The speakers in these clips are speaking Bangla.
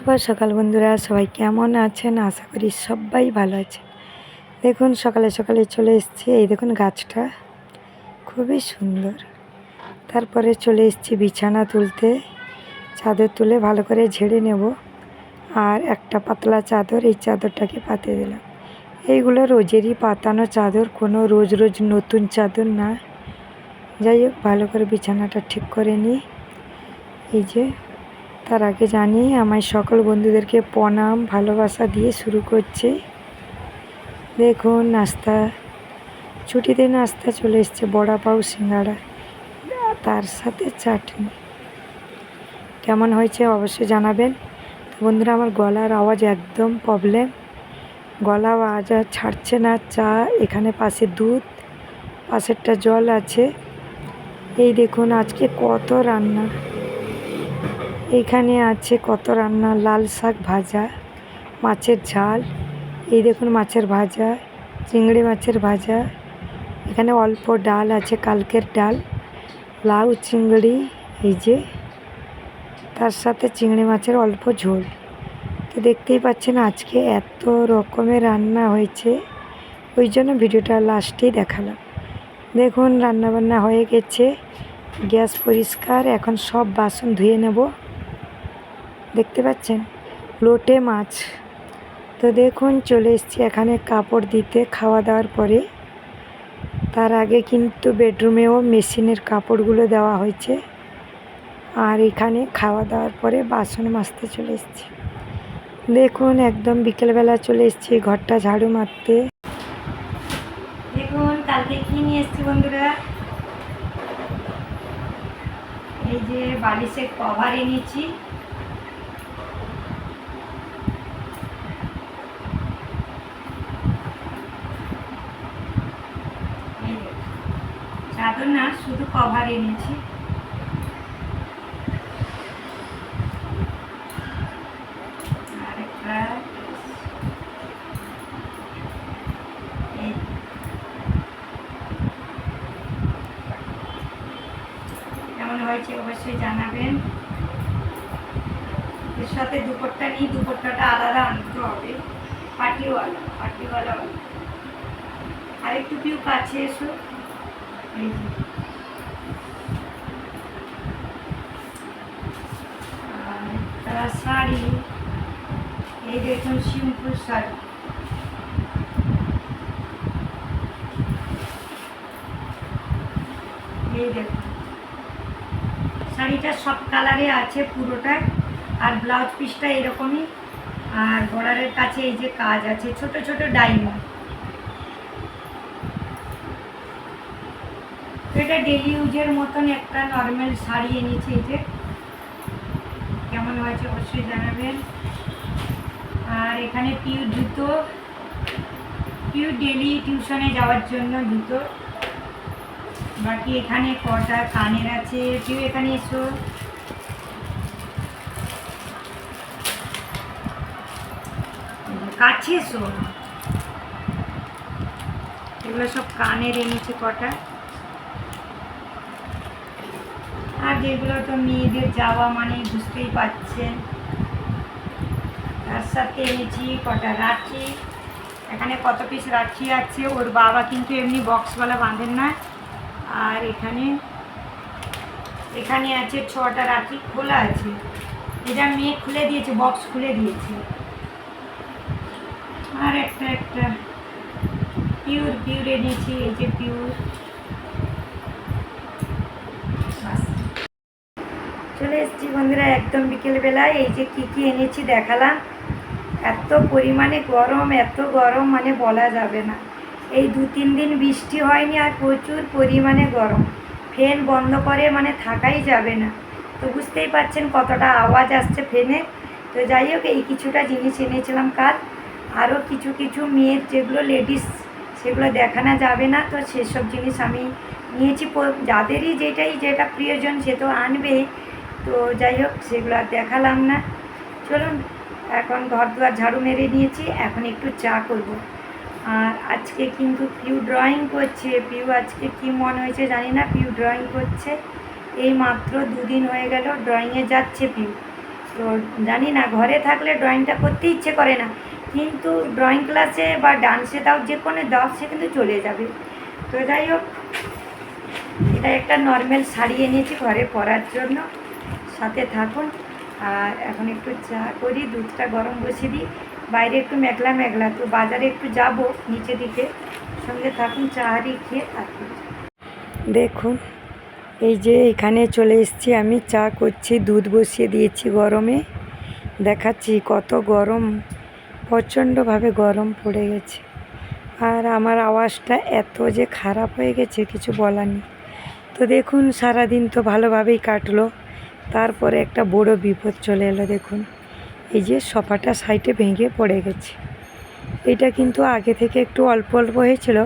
শুভ সকাল বন্ধুরা, সবাই কেমন আছেন? আশা করি সবাই ভালো আছে দেখুন, সকালে সকালে চলে এসেছি। এই দেখুন, গাছটা খুবই সুন্দর। তারপরে চলে এসেছি বিছানা তুলতে। চাদর তুলে ভালো করে ঝেড়ে নেব। আর একটা পাতলা চাদর, এই চাদরটাকে পাতে দিলাম। এইগুলো রোজেরই পাতানো চাদর, কোনো রোজ রোজ নতুন চাদর না। যাই হোক, ভালো করে বিছানাটা ঠিক করে নিই। এই যে তার আগে জানি আমার সকল বন্ধুদেরকে প্রণাম, ভালোবাসা দিয়ে শুরু করছি। দেখুন, নাস্তা, ছুটিতে নাস্তা চলে এসছে বড়া পাউ সিঙ্গাড়া, তার সাথে চাটনি। কেমন হয়েছে অবশ্যই জানাবেন। বন্ধুরা, আমার গলার আওয়াজ একদম প্রবলেম। গলা আওয়াজ আর ছাড়ছে না, চা এখানে পাশে দুধ, পাশেরটা জল আছে। এই দেখুন, আজকে কত রান্না। এখানে আছে কত রান্না, লাল শাক ভাজা, মাছের ঝাল, এই দেখুন মাছের ভাজা, চিংড়ি মাছের ভাজা, এখানে অল্প ডাল আছে, কালকের ডাল, লাউ, চিংড়ি, এই যে, তার সাথে চিংড়ি মাছের অল্প ঝোল। তো দেখতেই পাচ্ছেন আজকে এত রকমের রান্না হয়েছে, ওই জন্য ভিডিওটা লাস্টেই দেখালাম। দেখুন রান্নাবান্না হয়ে গেছে, গ্যাস পরিষ্কার, এখন সব বাসন ধুয়ে নেব। দেখতে পাচ্ছেন? লোটে মাছ। তো দেখুন, চলে এসেছি এখানে কাপড় দিতে, খাওয়া দাওয়ার পরে। তার আগে কিন্তু বেডরুমেও মেশিনের কাপড়গুলো দেওয়া হয়েছে। আর এখানে খাওয়া দাওয়ার পরে বাসন মাজতে চলে এসেছি। দেখুন, একদম বিকেলবেলা চলে এসেছি, ঘরটা ঝাড়ু মারতে। দেখুন, কালকে কি নিয়ে এসেছি বন্ধুরা? এই যে বালিশের কভার এনেছি এই যে, চাদর না শুধু কভার এনেছি কেমন হয়েছে অবশ্যই জানাবেন। এর সাথে দুপুরটা নিই দুপুরটাটা আলাদা আনতে হবে। পাটিওয়ালা পাটিওয়ালা। আর একটু পিউ কাছে এসো। একটা শাড়ি এই দেখুন সিম্পল শাড়ি এই দেখুন শাড়িটা সব কালারে আছে পুরোটা আর ব্লাউজ পিসটা এরকমই, আর বর্ডারের কাছে এই যে কাজ আছে, ছোট ছোট ডায়মন্ড এটা ডেলি ইউজের মতন একটা নর্মাল শাড়ি এনেছি এই যে। কেমন হয়েছে অবশ্যই জানাবেন। আর এখানে পিউ জুতো। পিউ ডেলি টিউশনে যাওয়ার জন্য জুতো। বাকি এখানে কটা কানের আছে পিউ এখানে এসো। কাছে এসো। এগুলো সব কানের এনেছে কটা আর যেগুলো তো মেয়েদের যাওয়া মানে বুঝতেই পারছেন। তার সাথে এনেছি কটা রাখি, এখানে কত পিস রাখি আছে, ওর বাবা কিন্তু এমনি বক্সওয়ালা বাঁধেন না। আর এখানে এখানে আছে ছটা রাখি খোলা আছে। এটা মেয়ে খুলে দিয়েছে, বক্স খুলে দিয়েছে। আর একটা একটা, পিওর পিওর এনেছি, এই যে পিওর বাস চলে এসেছি বন্ধুরা একদম বিকেলবেলায় এই যে কী কী এনেছি দেখালাম। এত পরিমাণে গরম, এত গরম মানে বলা যাবে না। এই দু তিন দিন বৃষ্টি হয়নি আর প্রচুর পরিমাণে গরম। ফ্যান বন্ধ করে মানে থাকাই যাবে না। তো বুঝতেই পাচ্ছেন কতটা আওয়াজ আসছে ফ্যানে। তো যাই হোক, এই কিছুটা জিনিস এনেছিলাম কাল। আরও কিছু কিছু মেয়ের যেগুলো লেডিস, সেগুলো দেখানো যাবে না। তো সেসব জিনিস আমি নিয়েছি। যাদেরই যেটাই, যেটা প্রিয়জন সে তো আনবে। তো যাই হোক, সেগুলো আর দেখালাম না। চলুন, এখন ঘর দুয়ার ঝাড়ু মেরে নিয়েছি, এখন একটু চা করব। আর আজকে কিন্তু পিউ ড্রয়িং করছে। পিউ আজকে কি মন হয়েছে জানি না, পিউ ড্রয়িং করছে। এই মাত্র দুদিন হয়ে গেল ড্রয়িংয়ে যাচ্ছে পিউ। তো জানি না, ঘরে থাকলে ড্রয়িংটা করতে ইচ্ছে করে না। কিন্তু ড্রয়িং ক্লাসে বা ডান্সে দাও যে কোনো দাও সে কিন্তু চলে যাবে। তো যাই হোক, এটা একটা নর্মাল শাড়ি এনেছি ঘরে পরার জন্য। সাথে থাকুন। আর এখন একটু চা করি, দুধটা গরম বসিয়ে দিই। বাইরে একটু মেঘলা মেঘলা, তো বাজারে একটু যাব নিচে দিকে। সঙ্গে থাকুন, চা হারি খেয়ে তারপর দেখুন, এই যে এখানে চলে এসেছি আমি, চা করছি, দুধ বসিয়ে দিয়েছি গরমে। দেখাচ্ছি কত গরম, প্রচণ্ডভাবে গরম পড়ে গেছে। আর আমার আওয়াজটা এত যে খারাপ হয়ে গেছে, কিছু বলার নেই। তো দেখুন, সারাদিন তো ভালোভাবেই কাটলো। তারপরে একটা বড় বিপদ চলে এলো দেখুন। এই যে সোফাটা সাইডে ভেঙে পড়ে গেছে। এটা কিন্তু আগে থেকে একটু অল্প অল্প হয়েছিল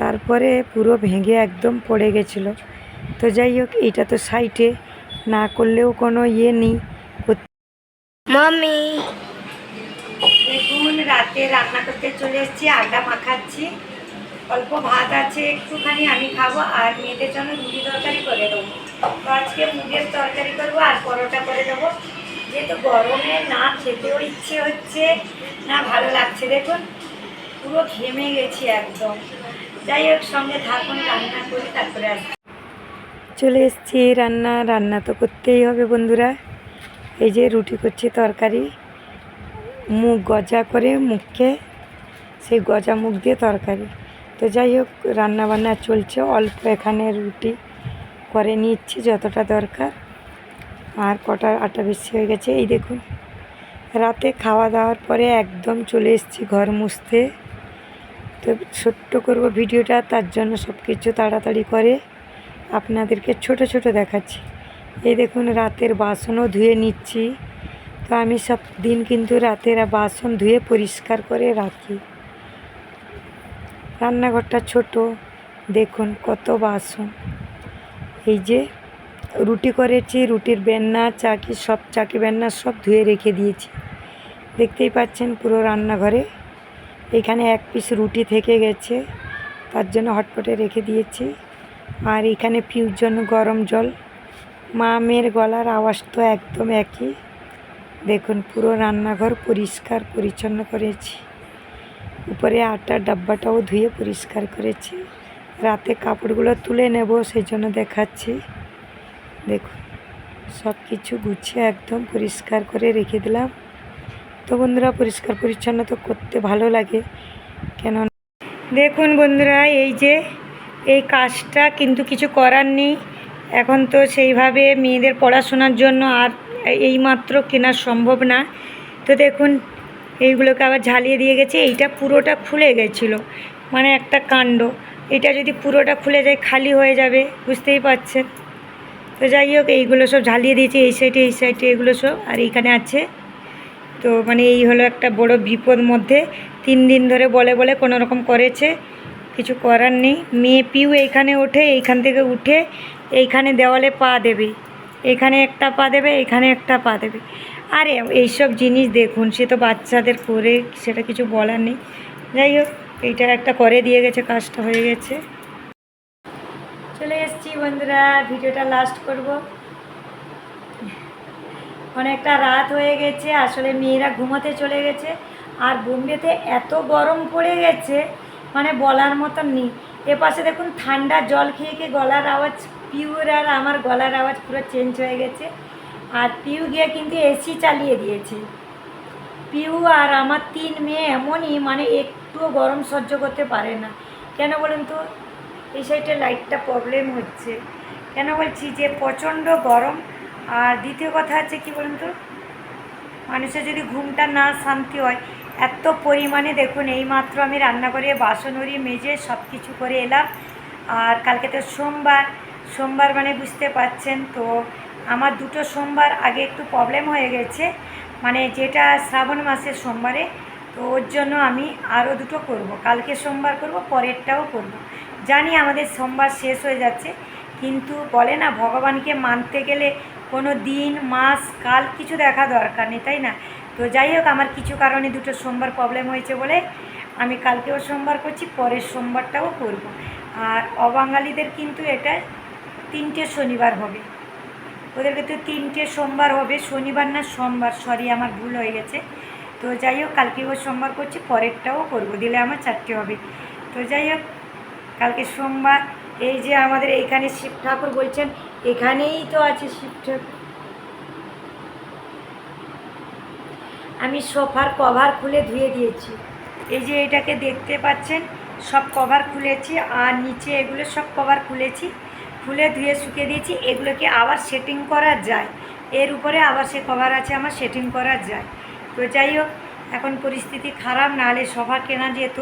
তারপরে পুরো ভেঙে একদম পড়ে গেছিল। তো যাই হোক এটা তো সাইটে না করলেও কোনো ইয়ে নেই। মামি দেখুন রাতে রান্না করতে চলে এসেছি আটা মাখাচ্ছি। অল্প ভাত আছে একটুখানি আমি খাব আর মেয়েদের জন্য রুটি তরকারি করে দেবো। আজকে মুগের তরকারি করব আর পরোটা করে দেবো। যেহেতু গরমে না খেতেও ইচ্ছে হচ্ছে, না ভালো লাগছে। দেখুন, পুরো ঘেমে গেছি একদম। যাই হোক, সঙ্গে থাকুন, রান্না করি, তারপরে চলে এসেছি রান্না। রান্না তো করতেই হবে বন্ধুরা। এই যে রুটি করছি, তরকারি। মুগ গজা করে মুখকে, সেই গজা মুখ দিয়ে তরকারি। তো যাই হোক রান্না বান্না চলছে। অল্প এখানে রুটি। করে নিচ্ছি যতটা দরকার। আর কটা আটা বেশি হয়ে গেছে। এই দেখুন, রাতে খাওয়া দাওয়ার পরে একদম চলে এসেছি ঘর মুছতে। তো ছোট্ট করব ভিডিওটা, তার জন্য সব কিছু তাড়াতাড়ি করে আপনাদেরকে ছোট ছোট দেখাচ্ছি। এই দেখুন, রাতের বাসনও ধুয়ে নিচ্ছি। তো আমি সব দিন কিন্তু রাতের বাসন ধুয়ে পরিষ্কার করে রাখি। রান্নাঘরটা ছোট, দেখুন কত বাসন। এই যে রুটি করেছি, রুটির বেন্না, চাকি, সব চাকি বেন্না সব ধুয়ে রেখে দিয়েছি। দেখতেই পাচ্ছেন পুরো রান্নাঘরে। এখানে এক পিস রুটি থেকে গেছে, তার জন্য হটপটে রেখে দিয়েছি। আর এখানে পিউর জন্য গরম জল। মা মেয়ের গলার আওয়াজ তো একদম একই। দেখুন পুরো রান্নাঘর পরিষ্কার পরিচ্ছন্ন করেছি। উপরে আটার ডাব্বাটাও ধুয়ে পরিষ্কার করেছি। রাতে কাপড়গুলো তুলে নেব, সেই জন্য দেখাচ্ছি। দেখুন, সব কিছু গুছিয়ে একদম পরিষ্কার করে রেখে দিলাম। তো বন্ধুরা, পরিষ্কার পরিচ্ছন্ন তো করতে ভালো লাগে। কেন দেখুন বন্ধুরা, এই যে, এই কাজটা কিন্তু কিছু করার নেই। এখন তো সেইভাবে মেয়েদের পড়াশোনার জন্য আর এইমাত্র কেনা সম্ভব না। তো দেখুন, এইগুলোকে আবার ঝালিয়ে দিয়ে গেছে। এইটা পুরোটা খুলে গেছিল মানে একটা কাণ্ড। এটা যদি পুরোটা খুলে যায়, খালি হয়ে যাবে, বুঝতেই পারছেন? তো যাই হোক, এইগুলো সব ঝালিয়ে দিয়েছি, এই সাইডে এই সাইডে এগুলো সব, আর এইখানে আছে। তো মানে এই হলো একটা বড় বিপদ মধ্যে, তিন দিন ধরে বলে বলে কোনো রকম করেছে, কিছু করার নেই। মেয়ে পিউ এইখানে ওঠে, এইখান থেকে উঠে, এইখানে দেওয়ালে পা দেবে। এখানে একটা পা দেবে এখানে একটা পা দেবে। আরে, এইসব জিনিস দেখুন, সে তো বাচ্চাদের করে, সেটা কিছু বলার নেই। যাই হোক এইটা একটা করে দিয়ে গেছে, কাজটা হয়ে গেছে। চলে এসেছি বন্ধুরা, ভিডিওটা লাস্ট করব। অনেকটা রাত হয়ে গেছে, আসলে মেয়েরা ঘুমাতে চলে গেছে, আর বোম্বেতে এত গরম পড়ে গেছে মানে বলার মতন নেই। এপাশে দেখুন ঠান্ডা জল খেয়ে খেয়ে গলার আওয়াজ পিউর আর আমার গলার আওয়াজ পুরো চেঞ্জ হয়ে গেছে। আর পিউ গিয়ে কিন্তু এসি চালিয়ে দিয়েছে। পিউ আর আমার তিন মেয়ে এমনই মানে একটুও গরম সহ্য করতে পারে না। কেন বলুন তো? এই সাইডে লাইটটা প্রবলেম হচ্ছে। কেন বলছি যে প্রচণ্ড গরম, আর দ্বিতীয় কথা হচ্ছে কি বলুন তো? মানুষের যদি ঘুমটা না শান্তি হয়, এত পরিমাণে দেখুন, এইমাত্র আমি রান্না করে বাসন উড়ি মেজে সব কিছু করে এলাম। আর কালকে তো সোমবার সোমবার মানে বুঝতে পাচ্ছেন তো, আমার দুটো সোমবার আগে একটু প্রবলেম হয়ে গেছে। মানে যেটা শ্রাবণ মাসের সোমবারে তো ওর জন্য আমি আরও দুটো করব। কালকে সোমবার করব, পরেরটাও করব। জানি আমাদের সোমবার শেষ হয়ে যাচ্ছে, কিন্তু বলে না, ভগবানকে মানতে গেলে কোনো দিন, মাস, কাল কিছু দেখা দরকার নেই, তাই না? তো যাই হোক, আমার কিছু কারণে দুটো সোমবার প্রবলেম হয়েছে বলে আমি কালকেও সোমবার করছি, পরের সোমবারটাও করব। আর অবাঙালিদের কিন্তু এটা তিনটে শনিবার হবে। ওদেরকে তো তিনটে সোমবার হবে, শনিবার না সোমবার সরি আমার ভুল হয়ে গেছে। তো যাই হোক, কালকে ও সোমবার করছি, পরেরটাও করব, দিলে আমার চারটে হবে। তো যাই হোক, কালকে সোমবার, এই যে আমাদের এইখানে শিব ঠাকুর বলছেন, এখানেই তো আছে শিব ঠাকুর। আমি সোফার কভার খুলে ধুয়ে দিয়েছি। এই যে এটাকে দেখতে পাচ্ছেন, সব কভার খুলেছি, আর নিচে এগুলো সব কভার খুলেছি। খুলে ধুয়ে শুকিয়ে দিয়েছি, এগুলোকে আবার সেটিং করা যায়। এর উপরে আবার সে কভার আছে, আমার সেটিং করা যায়। তো যাই হোক এখন পরিস্থিতি খারাপ নাহলে সভা কেনা যেত।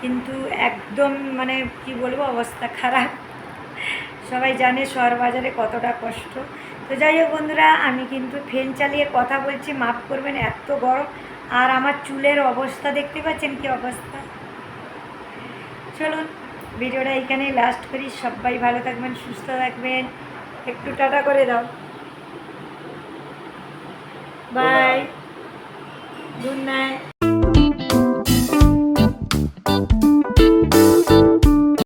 কিন্তু একদম মানে কি বলব অবস্থা খারাপ। সবাই জানে শহর বাজারে কতটা কষ্ট। তো যাই হোক বন্ধুরা আমি কিন্তু ফ্যান চালিয়ে কথা বলছি মাফ করবেন এত গরম। আর আমার চুলের অবস্থা দেখতে পাচ্ছেন কি অবস্থা? চলুন ভিডিওটা এইখানেই লাস্ট করি। সবাই ভালো থাকবেন সুস্থ থাকবেন। একটু টাটা করে দাও। Bye good night